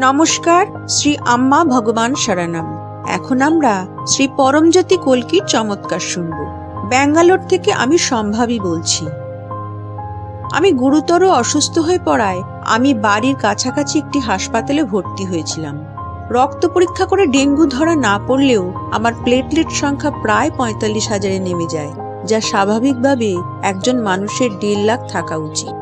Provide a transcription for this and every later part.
নমস্কার, শ্রী আম্মা ভগবান সারানাম এখন আমরা শ্রী পরমজ্যোতি কলকির চমৎকার শুনব। ব্যাঙ্গালোর থেকে আমি সম্ভাবী বলছি। আমি গুরুতর অসুস্থ হয়ে পড়ায় আমি বাড়ির কাছাকাছি একটি হাসপাতালে ভর্তি হয়েছিলাম। রক্ত পরীক্ষা করে ডেঙ্গু ধরা না পড়লেও আমার প্লেটলেট সংখ্যা প্রায় পঁয়তাল্লিশ হাজারে নেমে যায়, যা স্বাভাবিকভাবে একজন মানুষের দেড় লাখ থাকা উচিত।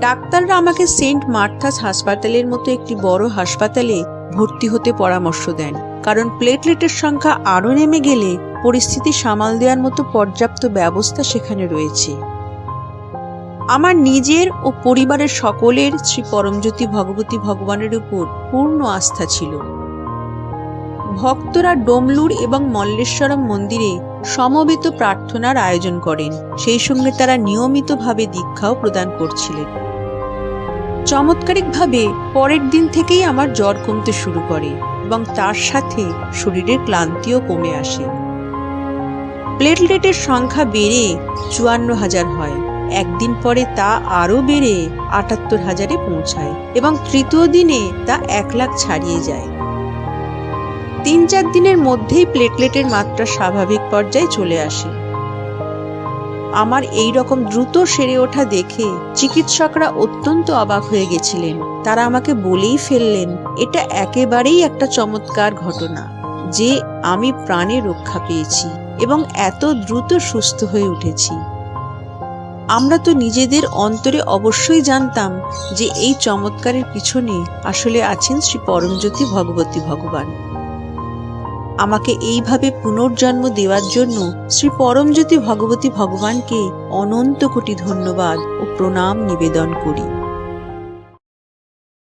ডাক্তাররা আমাকে সেন্ট মার্থাস হাসপাতালের মতো একটি বড় হাসপাতালে ভর্তি হতে পরামর্শ দেন, কারণ প্লেটলেটের সংখ্যা আরও নেমে গেলে পরিস্থিতি সামাল দেওয়ার মতো পর্যাপ্ত ব্যবস্থা সেখানে রয়েছে। আমার নিজের ও পরিবারের সকলের শ্রী পরমজ্যোতি ভগবতী ভগবানের উপর পূর্ণ আস্থা ছিল। ভক্তরা ডোমলুর এবং মল্লেশ্বরম মন্দিরে সমবেত প্রার্থনার আয়োজন করেন, সেই সঙ্গে তারা নিয়মিতভাবে দীক্ষাও প্রদান করছিলেন। চমৎকারিকভাবে পরের দিন থেকেই আমার জ্বর কমতে শুরু করে এবং তার সাথে শরীরের ক্লান্তিও কমে আসে। প্লেটলেটের সংখ্যা বেড়ে চুয়ান্ন হাজার হয়। একদিন পরে তা আরও বেড়ে আটাত্তর হাজারে পৌঁছায় এবং তৃতীয় দিনে তা এক লাখ ছাড়িয়ে যায়। তিন চার দিনের মধ্যেই প্লেটলেটের মাত্রা স্বাভাবিক পর্যায়ে চলে আসে। আমার এই রকম দ্রুত সেরে ওঠা দেখে চিকিৎসকরা অত্যন্ত অবাক হয়ে গেছিলেন। তারা আমাকে বলেই ফেললেন, এটা একেবারেই একটা চমৎকার ঘটনা, যে আমি প্রাণে রক্ষা পেয়েছি এবং এত দ্রুত সুস্থ হয়ে উঠেছি। আমরা তো নিজেদের অন্তরে অবশ্যই জানতাম যে এই চমৎকারের পিছনে আসলে আছেন শ্রী পরমজ্যোতি ভগবতী ভগবান। আমাকে এইভাবে পুনর্জন্ম দেওয়ার জন্য শ্রী পরমজ্যোতি ভগবতী ভগবানকে অনন্ত কোটি ধন্যবাদ ও প্রণাম নিবেদন করি।